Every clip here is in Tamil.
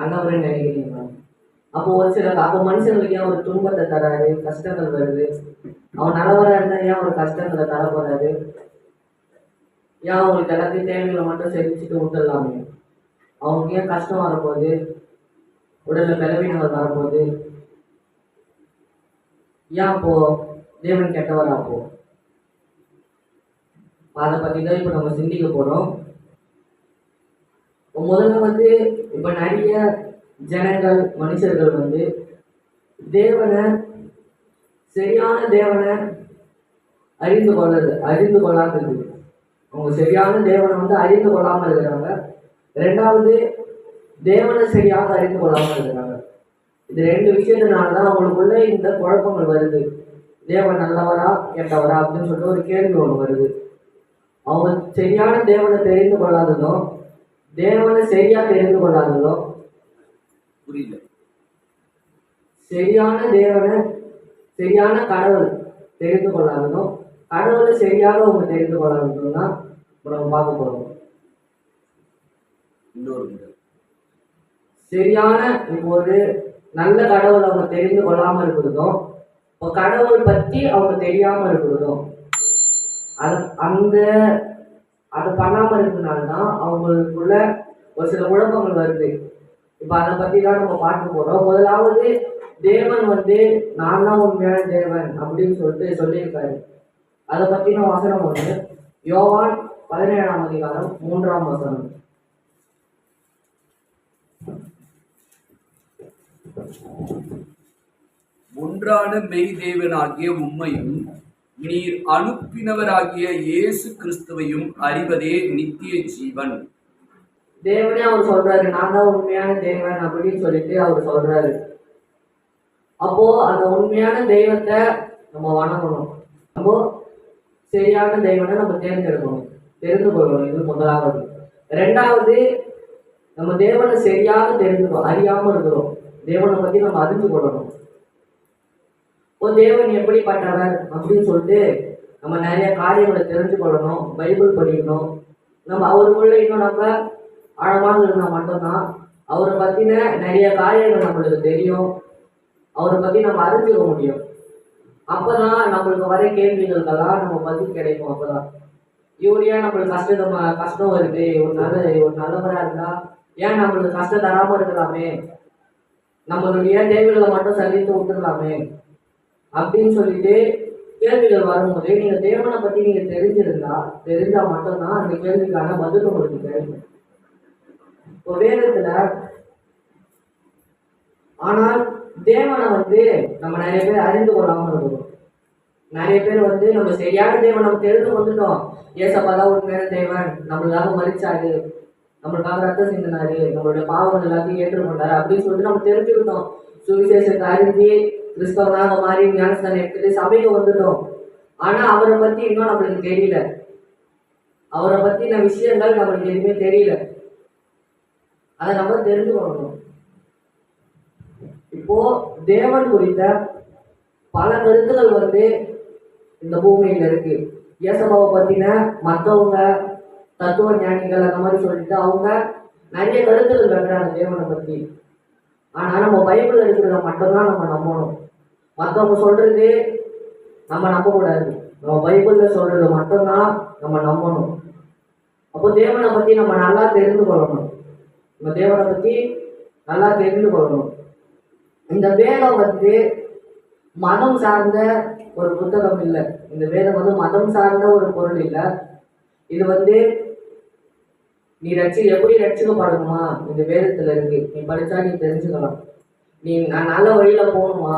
நல்லவரே நினைக்கிறீங்களா அப்போ ஒரு சில அப்போ மனுஷங்களுக்கு ஏன் ஒரு துன்பத்தை தராரு கஷ்டங்கள் வருது. அவன் நல்லவராக இருந்தால் ஏன் ஒரு கஷ்டங்களை தர போறாரு ஏன் அவங்களுக்கு எல்லாத்தையும் தேவைகளை மட்டும் செஞ்சுட்டு விட்டுடலாமே? அவங்களுக்கு ஏன் கஷ்டம் வரப்போகுது உடல்ல பலவீனங்கள் வரப்போகுது ஏன் அப்போ தேவன் கெட்டவரா அப்போ? அதை பற்றி தான் இப்போ நம்ம சிந்திக்க போகிறோம் முதல்ல வந்து இப்போ நிறைய ஜனங்கள் மனுஷர்கள் வந்து தேவனை சரியான தேவனை அறிந்து கொள்ளது அறிந்து கொள்ளாதது அவங்க சரியான தேவனை வந்து அறிந்து கொள்ளாம இருக்கிறாங்க. ரெண்டாவது தேவனை சரியாக அறிந்து கொள்ளாம இருக்கிறாங்க. இது ரெண்டு விஷயத்தினால தான் அவங்களுக்குள்ள இந்த குழப்பங்கள் வருது. தேவன் நல்லவரா கெட்டவரா அப்படின்னு சொல்லிட்டு ஒரு கேள்வி ஒன்று வருது. அவங்க சரியான தேவனை தெரிந்து கொள்ளாததும் தேவனை சரியா தெரிந்து கொள்ளாததும் புரியல. சரியான தேவனை சரியான கடவுள் தெரிந்து கொள்ளாததும் கடவுளை சரியாக அவங்க தெரிந்து இப்போ நம்ம பார்க்க போறோம். இன்னொரு சரியான இப்போ ஒரு நல்ல கடவுள் அவங்க தெரிந்து கொள்ளாம இருக்கிறதும் கடவுள் பத்தி அவங்க தெரியாம இருக்கிறதும் அந்த அதை பண்ணாம இருக்கிறதுனால தான் அவங்களுக்குள்ள ஒரு சில குழப்பங்கள் வருது. இப்போ அதை பத்தி தான் நம்ம பார்க்க போறோம். முதலாவது தேவன் வந்து நான் தான் உண்மையான தேவன் அப்படின்னு சொல்லிட்டு சொல்லியிருக்காரு. அதை பத்தின வசனம் ஒன்று யோவான் பதினேழாம் அதிகாரம் மூன்றாம் வசனம். ஒன்றான மெய் தேவனாகிய உண்மையும் நீர் அனுப்பினவராகிய இயேசு கிறிஸ்துவையும் அறிவதே நித்திய ஜீவன். தேவனே அவர் சொல்றாரு நான் தான் உண்மையான தேவன் அப்படின்னு சொல்லிட்டு அவர் சொல்றாரு. அப்போ அந்த உண்மையான தெய்வத்தை நம்ம வணங்கணும். அப்போ சரியான தெய்வனை நம்ம தேர்ந்தெடுக்கணும். தெரிந்து கொள்ளணும் இது முதலாவது. ரெண்டாவது நம்ம தேவனை சரியாக தெரிஞ்சுக்கணும் அறியாம இருக்கிறோம். தேவனை பத்தி நம்ம அறிந்து கொள்ளணும். ஓ தேவன் எப்படிப்பட்டவர் அப்படின்னு சொல்லிட்டு நம்ம நிறைய காரியங்களை தெரிஞ்சு கொள்ளணும் பைபிள் படிக்கணும். நம்ம அவருக்குள்ள இன்னும் நம்ம ஆழமாக இருந்தால் மட்டும்தான் அவரை பற்றின நிறைய காரியங்கள் நம்மளுக்கு தெரியும். அவரை பற்றி நம்ம அறிஞ்சுக்க முடியும். அப்பதான் நம்மளுக்கு வர கேள்விகளுக்கெல்லாம் நம்ம பதில் கிடைக்கும் அப்பதான். இவர் ஏன் நம்மளுக்கு கஷ்டம் கஷ்டம் வருது? ஒரு நல்ல ஒரு நல்லவராக இருந்தா ஏன் நம்மளுக்கு கஷ்டம் தராம இருக்கலாமே? நம்மளுடைய தேவைகளை மட்டும் சந்தித்து விட்டுடலாமே? அப்படின்னு சொல்லிட்டு கேள்விகள் வரும்போது நீங்க தேவனை பத்தி நீங்க தெரிஞ்சிருந்தா தெரிஞ்சா மட்டும்தான் அந்த கேள்விக்கான பதில் உங்களுக்கு கிடைக்கும் இப்போ வேதத்துல ஆனால் தேவனை வந்து நம்ம நிறைய பேர் அறிந்து கொள்ளாம இருக்கிறோம். நிறைய பேர் வந்து நம்ம சரியான தேவன் நம்ம தெரிந்து கொண்டுட்டோம். ஏசப்பா தான் உண்மையான தேவன். நம்மளுக்காக மறிச்சாரு நம்மளுக்காக ரத்தம் சிந்தினாரு. நம்மளுடைய பாவங்கள் எல்லாத்தையும் ஏற்றுக்கொண்டாரு. அப்படின்னு சொல்லிட்டு நம்ம தெரிஞ்சுக்கிட்டோம். சுவிசேஷத்தை அறிஞ்சு கிறிஸ்தவனாக மாறி ஞானஸ்தானம் எடுத்துட்டு சபைக்கு வந்துட்டோம். ஆனா அவரை பத்தி இன்னும் நம்மளுக்கு தெரியல. அவரை பத்தின விஷயங்கள் நம்மளுக்கு எதுவுமே தெரியல. அதை நம்ம தெரிஞ்சு கொள்ளணும் இப்போ தேவன் குறித்த பல கருத்துக்கள் வந்து இந்த பூமியில இருக்கு. இயேசபாவை பத்தின மற்றவங்க தத்துவ ஞானிகள் அந்த மாதிரி சொல்லிட்டு அவங்க நிறைய கருத்துக்கள் வைக்கிறாங்க தேவனை பத்தி. ஆனால் நம்ம பைபிள் இருக்கிறத மட்டும்தான் நம்ம நம்பணும். மற்றவங்க சொல்றது நம்ம நம்பக்கூடாது. நம்ம பைபிளில் சொல்றது மட்டும்தான் நம்ம நம்பணும். அப்போ தேவனை பற்றி நம்ம நல்லா தெரிந்து கொள்ளணும். நம்ம தேவனை பற்றி நல்லா தெரிந்து கொள்ளணும். இந்த வேதம் வந்து மதம் சார்ந்த ஒரு புத்தகம் இல்லை. இந்த வேதம் வந்து மதம் சார்ந்த ஒரு பொருள் இல்லை. இது வந்து நீ ரட்சி எப்படி ரட்சிக்கப்படணுமா இந்த வேதத்துல இருக்கு. நீ படிச்சா நீ தெரிஞ்சுக்கலாம். நீ நான் நல்ல வழியில போகணுமா?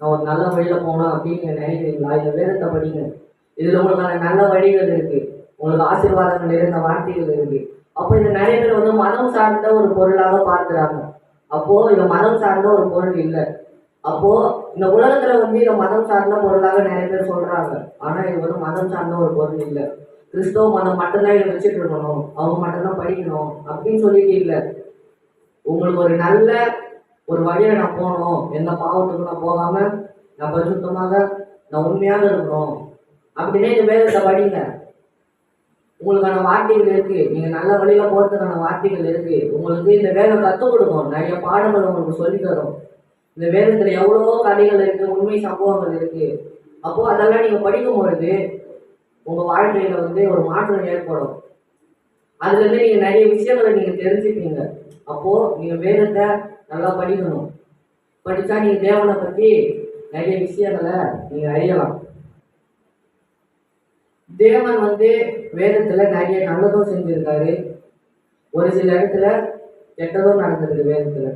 நான் ஒரு நல்ல வழியில போகணும் அப்படின்னு நினைக்கிறீங்களா? இந்த வேதத்தை படிங்க. இதுல உங்களுக்கான நல்ல வழிகள் இருக்கு. உங்களுக்கு ஆசீர்வாதங்கள் இருந்த வார்த்தைகள் இருக்கு. அப்போ இந்த நிறைய பேர் வந்து மதம் சார்ந்த ஒரு பொருளாக பார்க்குறாங்க. அப்போ இது மதம் சார்ந்த ஒரு பொருள் இல்லை. அப்போ இந்த உலகத்துல வந்து இதை மதம் சார்ந்த பொருளாக நிறைய பேர் சொல்றாங்க. ஆனா இது வந்து மதம் சார்ந்த ஒரு பொருள் இல்லை. கிறிஸ்தவ மதம் மட்டும்தான் இதை வச்சுட்டு இருக்கணும் அவங்க மட்டும்தான் படிக்கணும் அப்படின்னு சொல்லிட்டு இல்லை. உங்களுக்கு ஒரு நல்ல ஒரு வழியில நான் போகணும். எந்த பாவத்துக்கும் நான் போகாம நான் பரிசுத்தமாக நான் உண்மையாக இருக்கணும். அப்படின்னா இந்த வேதத்தை படிங்க. உங்களுக்கான வார்த்தைகள் இருக்கு. நீங்க நல்ல வழியில போறதுக்கான வார்த்தைகள் இருக்கு. உங்களுக்கு இந்த வேதம் கற்றுக் கொடுக்கும். நிறைய பாடங்கள் உங்களுக்கு சொல்லித் தரும். இந்த வேதத்துல எவ்வளவோ கதைகள் இருக்கு உண்மை சம்பவங்கள் இருக்கு. அப்போ அதெல்லாம் நீங்க படிக்கும் பொழுது உங்க வாழ்க்கையில வந்து ஒரு மாற்றம் ஏற்படும். அதுல இருந்து நீங்க நிறைய விஷயங்களை நீங்க தெரிஞ்சுப்பீங்க. அப்போ நீங்க வேதத்தை நல்லா படிக்கணும். படிச்சா நீங்க தேவனை பத்தி நிறைய விஷயங்களை நீங்க அறியலாம். தேவன் வந்து வேதத்துல நிறைய நல்லதும் செஞ்சிருக்காரு. ஒரு சில இடத்துல கெட்டதும் நடந்திருக்கு வேதத்துல.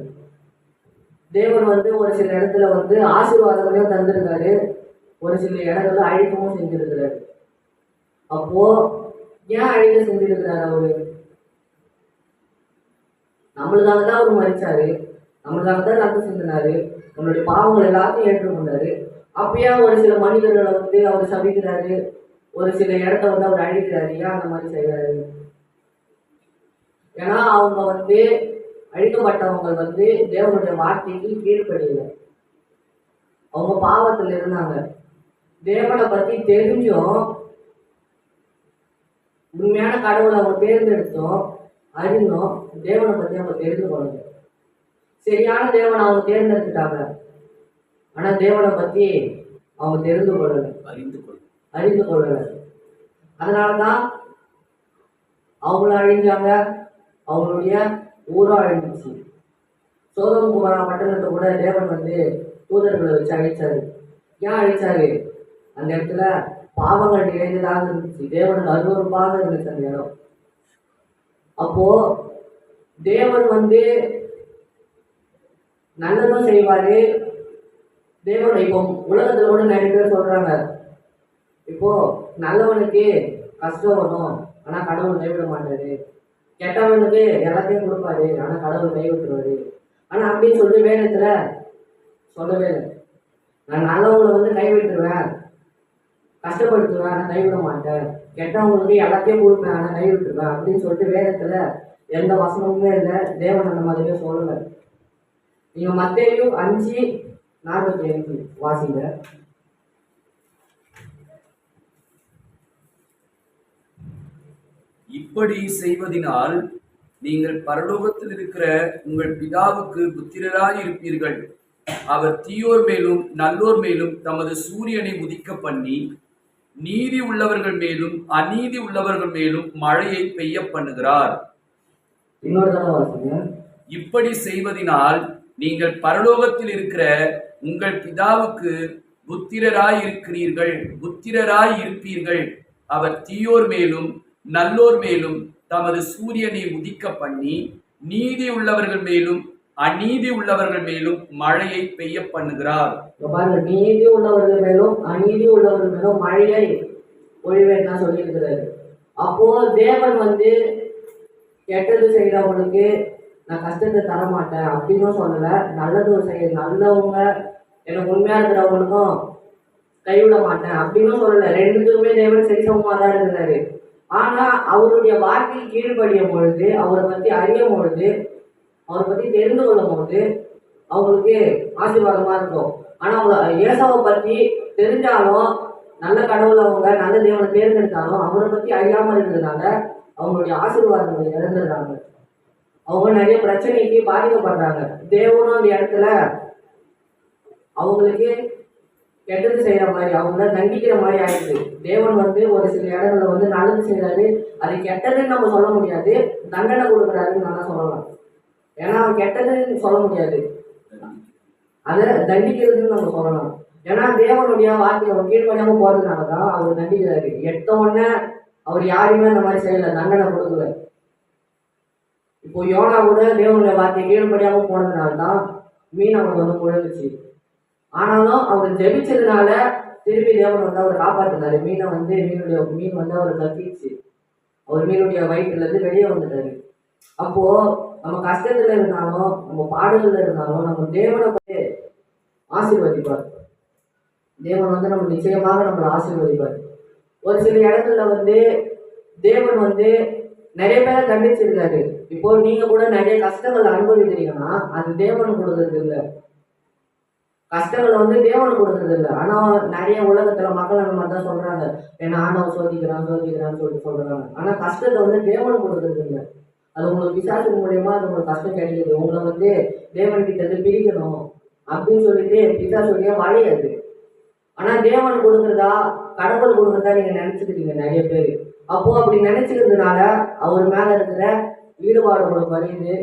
தேவன் வந்து ஒரு சில இடத்துல வந்து ஆசீர்வாதங்களையும் தந்திருக்காரு. ஒரு சில இடங்கள்ல அழிக்கவும் செஞ்சிருக்கிறாரு. அப்போ ஏன் அழிக்க செஞ்சிருக்கிறாரு அவரு? நம்மளுக்காக தான் அவர் மறிச்சாரு. நம்மளுக்காக தான் ரத்தம் சிந்தினாரு நம்மளுடைய பாவங்கள் எல்லாத்தையும் ஏற்றுக்கொண்டாரு. அப்பயா ஒரு சில மனிதர்களை வந்து அவர் சபிக்கிறாரு. ஒரு சில இடத்த வந்து அவர் அழிக்கிறாரு. ஏன் அந்த மாதிரி செய்கிறாரு? ஏன்னா அவங்க வந்து அழிக்கப்பட்டவங்க வந்து தேவனுடைய வார்த்தைக்கு கீழ்ப்படியல. அவங்க பாவத்தில் இருந்தாங்க. தேவனை பத்தி தெரிஞ்சும் உண்மையான கடவுளை அவங்க தேர்ந்தெடுத்தோம் அறிந்தோம் தேவனை பத்தி அவங்க தெரிந்து கொள்ளல சரியான தேவனை அவங்க தேர்ந்தெடுத்துட்டாங்க. ஆனா தேவனை பத்தி அவங்க தெரிந்து கொள்ளல அறிந்து கொள் அறிந்து கொள்ளல அதனாலதான் அவங்களும் அழிஞ்சாங்க அவங்களுடைய ஊரும் அழிஞ்சிச்சு. சோதம் குமாரா பட்டணத்தை கூட தேவன் வந்து தூதர்களை வச்சு அழிச்சாரு. ஏன் அழிச்சாரு? அந்த இடத்துல பாவங்கள் நிறைந்ததாக இருந்துச்சு. தேவனுக்கு அருவறுப்பாக இருந்துச்சு அந்த இடம். அப்போ தேவன் வந்து நல்லதும் செய்வாரு. தேவன் இப்போ உலகத்துல கூட நிறைய பேர் சொல்றாங்க. இப்போ நல்லவனுக்கு கஷ்டம் வரும். ஆனா கடவுள் கைவிட மாட்டாரு. கெட்டவனுக்கு எல்லாத்தையும் கொடுப்பாரு. ஆனா கடவுள் கைவிட்டுருவாரு. ஆனா அப்படின்னு சொல்லி வேதத்துல சொல்லவே இல்லை. நான் நல்லவங்களை வந்து கைவிட்டுருவேன். கஷ்டப்படுத்துவேன் ஆனால் கைவிட மாட்டேன். கெட்டவங்களுக்கு எல்லாத்தையும் கொடுப்பேன் ஆனால் கைவிட்டுருவேன் அப்படின்னு சொல்லிட்டு வேதத்துல எந்த வசனமுமே இல்லை. தேவன் அந்த மாதிரியே சொல்லலை. நீங்க மத்தையும் அஞ்சு நாற்பத்தி ஐந்து வாசிங்க. இப்படி செய்வதினால் நீங்கள் பரலோகத்தில் இருக்கிற உங்கள் பிதாவுக்கு புத்திரராய் இருப்பீர்கள். அவர் தீயோர் மேலும் நல்லோர் மேலும் தமது சூரியனை உதிக்க பண்ணி நீதி உள்ளவர்கள் மேலும் அநீதி உள்ளவர்கள் மேலும் மழையை பெய்ய பண்ணுகிறார். இப்படி செய்வதினால் நீங்கள் பரலோகத்தில் இருக்கிற உங்கள் பிதாவுக்கு புத்திரராய் இருக்கிறீர்கள் புத்திரராய் இருப்பீர்கள் அவர் தீயோர் மேலும் நல்லோர் மேலும் தமது சூரியனை உதிக்க பண்ணி நீதி உள்ளவர்கள் மேலும் அநீதி உள்ளவர்கள் மேலும் மழையை பெய்ய பண்ணுகிறார். நீதி உள்ளவர்கள் மேலும் அநீதி உள்ளவர்கள் மேலும் மழையை பொழிவேன் தான் சொல்லியிருக்கிறாரு. அப்போ தேவன் வந்து கெட்டது செய்யறவங்களுக்கு நான் கஷ்டத்தை தர மாட்டேன் அப்படின்னும் சொல்லல. நல்லது செய்ய நல்லவங்க எனக்கு உண்மையா இருக்கிறவங்களுக்கும் கைவிட மாட்டேன் அப்படின்னும் சொல்லல. ரெண்டுத்துக்குமே தேவன் சரிசமமா தான் இருக்கிறாரு. ஆனா அவருடைய வார்த்தையை கீழ்ப்படியும் பொழுது அவரை பத்தி அறியும் பொழுது அவரை பத்தி தெரிந்து கொள்ளும் போது அவங்களுக்கு ஆசீர்வாதமா இருக்கும். ஆனா அவங்க ஏசாவை பத்தி தெரிஞ்சாலும் நல்ல கடவுள் அவங்க நல்ல தேவனை தேர்ந்தெடுத்தாலும் அவரை பத்தி அறியாம இருந்ததுனால அவங்களுடைய ஆசீர்வாதங்களை இழந்துடுறாங்க. அவங்க நிறைய பிரச்சனைக்கு பாதிக்கப்படுறாங்க. தேவனும் அந்த இடத்துல அவங்களுக்கு கெட்டது செய்யற மாதிரி அவங்கள தண்டிக்கிற மாதிரி ஆயிடுது. தேவன் வந்து ஒரு சில இடங்கள்ல வந்து நல்லது செய்யறாரு அது கெட்டதுன்னு நம்ம சொல்ல முடியாது. தண்டனை கொடுக்குறாருன்னு நல்லா சொல்லலாம் ஏன்னா அவன் கெட்டதுன்னு சொல்ல முடியாது. அதை தண்டிக்கிறதுன்னு நம்ம சொல்லலாம் ஏன்னா தேவனுடைய வார்த்தை அவர் கீழ்ப்படியாம போறதுனால தான் அவர் தண்டிக்கிறாரு. எட்ட உடனே அவர் யாருமே அந்த மாதிரி செய்யல தண்டனை கொடுக்கல. இப்போ யோனா கூட தேவனுடைய வார்த்தை கீழ்ப்படியாம போனதுனால தான் மீன் அவனுக்கு வந்து முழுங்குச்சு. ஆனாலும் அவர் ஜெபிச்சதுனால திருப்பி தேவன் வந்து அவர் காப்பாற்றினாரு மீனை வந்து மீனுடைய மீன் வந்து அவர் தப்பிச்சு அவர் மீனுடைய வயிற்றுல இருந்து வெளியே வந்துட்டாரு. அப்போ நம்ம கஷ்டத்துல இருந்தாலும் நம்ம பாடல்கள் இருந்தாலும் நம்ம தேவனை வந்து ஆசீர்வதிப்பார். தேவன் வந்து நம்ம நிச்சயமாக நம்மளை ஆசீர்வதிப்பார். ஒரு சில இடங்கள்ல வந்து தேவன் வந்து நிறைய பேரை கண்டிச்சிருக்காரு. இப்போ நீங்க கூட நிறைய கஷ்டங்கள் அனுபவிக்கிறீங்கன்னா அது தேவன் கொடுக்கறது இல்லை. கஷ்டங்களை வந்து தேவன் கொடுக்கறது இல்லை. ஆனா நிறைய உலகத்துல மக்கள் அந்த மாதிரி தான் சொல்றாங்க. ஏன்னா ஆண்டவன் சோதிக்கிறான் சோதிக்கிறான்னு சொல்லிட்டு சொல்றாங்க. ஆனா கஷ்டத்தை வந்து தேவன் கொடுக்கறது இல்லை. அது உங்களுக்கு விசாரிச்சு மூலியமா அது உங்களுக்கு கஷ்டம் கிடைக்குது. உங்களை வந்து தேவன் கிட்ட இருந்து பிரிக்கணும் அப்படின்னு சொல்லிட்டு பிசாசுடைய வளையாது ஆனா தேவன் கொடுக்குறதா கடவுள் கொடுக்குறதா நீங்க நினைச்சுக்கிறீங்க நிறைய பேர். அப்போ அப்படி நினைச்சுக்கிறதுனால அவர் மேல இருக்கிற ஈடுபாடு உங்களுக்கு வரையுது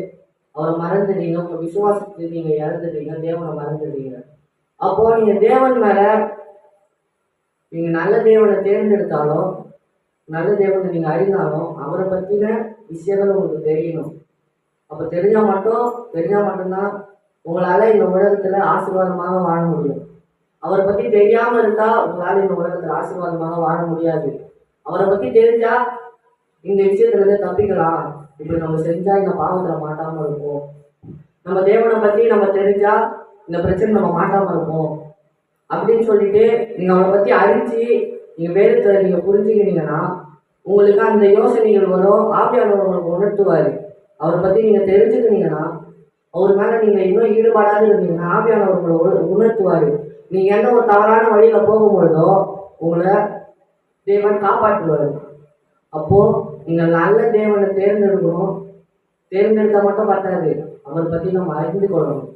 அவரை மறந்துடுறீங்க உங்க விசுவாசத்தை நீங்க இழந்துடுறீங்க தேவனை மறந்துடுறீங்க. அப்போ நீங்க தேவன் மேல நீங்க நல்ல தேவனை தேர்ந்தெடுத்தாலும் நல்ல தேவனை நீங்க அறிந்தாலும் அவரை பத்தின விஷயங்கள் உங்களுக்கு தெரியணும். அப்போ தெரிஞ்சால் மட்டும் தெரிஞ்சால் மட்டும்தான் உங்களால் இந்த உலகத்தில் ஆசீர்வாதமாக வாழ முடியும். அவரை பற்றி தெரியாமல் இருந்தால் உங்களால் இந்த உலகத்தில் ஆசீர்வாதமாக வாழ முடியாது. அவரை பற்றி தெரிஞ்சால் இந்த விஷயத்துலேருந்து தப்பிக்கலாம். இப்படி நம்ம செஞ்சால் இந்த பாவத்தில் மாட்டாமல் இருப்போம். நம்ம தேவனை பற்றி நம்ம தெரிஞ்சால் இந்த பிரச்சனை நம்ம மாட்டாமல் இருப்போம். அப்படின்னு சொல்லிட்டு நீங்கள் அவரை பற்றி அறிஞ்சு நீங்கள் வேதத்தை நீங்கள் புரிஞ்சுக்கிட்டீங்கன்னா உங்களுக்கு அந்த யோசனைகள் வரும்? ஆவியானவர் உங்களுக்கு உணர்த்துவார். அவரை பற்றி நீங்கள் தெரிஞ்சுக்கினீங்கன்னா அவர் மேலே நீங்கள் இன்னும் ஈடுபாடாக இருந்தீங்கன்னா ஆவியானவர் உங்களை உணர்த்துவார். நீங்கள் எந்த ஒரு தவறான வழியில் போகும்பொழுதோ உங்களை தேவன் காப்பாற்றுவார். அப்போது நீங்கள் நல்ல தேவனை தேர்ந்தெடுக்கணும். தேர்ந்தெடுக்க மட்டும் பத்தாது. அவரை பற்றி நம்ம அறிந்து கொள்ளணும்.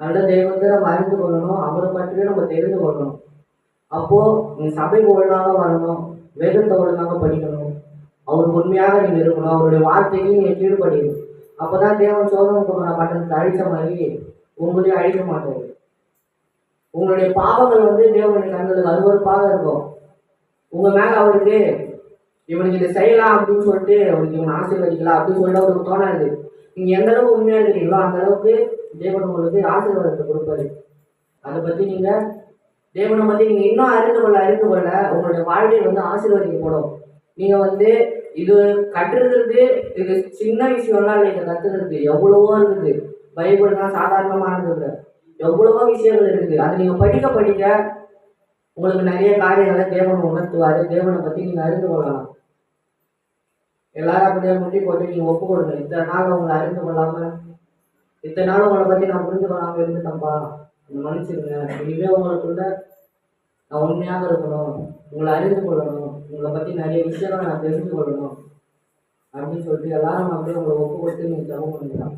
நல்ல தெய்வத்தை நம்ம அறிந்து கொள்ளணும். அவரை பற்றியே நம்ம தெரிந்து கொள்ளணும். அப்போது நீங்கள் சபைக்கு ஒழுங்காக வரணும். வேதத்தை ஒழுங்காக படிக்கணும். அவருக்கு உண்மையாக நீங்க இருக்கணும். அவருடைய வார்த்தைக்கு நீங்க கீழ்படியணும் அப்பதான் தேவன் சோதனை கொடுக்குற பட்டணத்தை அழிச்ச மாதிரி உங்களையும் அழிக்க மாட்டார். உங்களுடைய பாவங்கள் வந்து தேவனுடைய கண்களுக்கு அருவருப்பாக இருக்கும். உங்க மேல அவருக்கு இவனுக்கு இதை செய்யலாம் அப்படின்னு சொல்லிட்டு அவனுக்கு இவனை ஆசீர்வதிக்கலாம் அப்படின்னு சொல்லிட்டு அவருக்கு தோணாது. நீங்க எந்த அளவுக்கு உண்மையா இருக்கீங்களோ அந்த அளவுக்கு தேவன் உங்களுக்கு ஆசீர்வாதத்தை கொடுப்பாரு. அதை பத்தி நீங்க தேவனை வந்து நீங்க இன்னும் அறிந்து கொள்ள அறிந்து கொள்ள உங்களுடைய வாழ்வில் வந்து ஆசீர்வதிக்கப்படும் நீங்க வந்து இது கற்றுக்கிறது இது சின்ன விஷயம்லாம் இல்லை. இதை கத்துக்கிறது எவ்வளவோ இருக்குது. பைபிள் தான் சாதாரணமானது இல்லை. எவ்வளவோ விஷயங்கள் இருக்குது. அதை நீங்க படிக்க படிக்க உங்களுக்கு நிறைய காரியங்களை தேவன் உணர்த்துவாரு. தேவனை பத்தி நீங்க அறிந்து கொள்ளலாம். எல்லாரும் அப்படியே முட்டி போட்டு நீங்க ஒப்பு கொடுங்க. இத்தனை நாள் உங்களை அறிந்து கொள்ளாம இத்தனை நாள் உங்களை பத்தி நான் புரிந்து கொள்ளாம இருந்துட்டேன்ப்பா மன்னிச்சிருங்க. இனிமே உங்களுக்குள்ள நான் உண்மையாக இருக்கணும். உங்களை அறிந்து கொள்ளணும். உங்களை பத்தி நிறைய விஷயங்களை நான் தெரிஞ்சு கொள்ளணும் அப்படின்னு சொல்லிட்டு எல்லாரும் அப்படியே உங்களை ஒப்பு கொடுத்து நீங்க ஜெபம் பண்ணிக்கலாம்.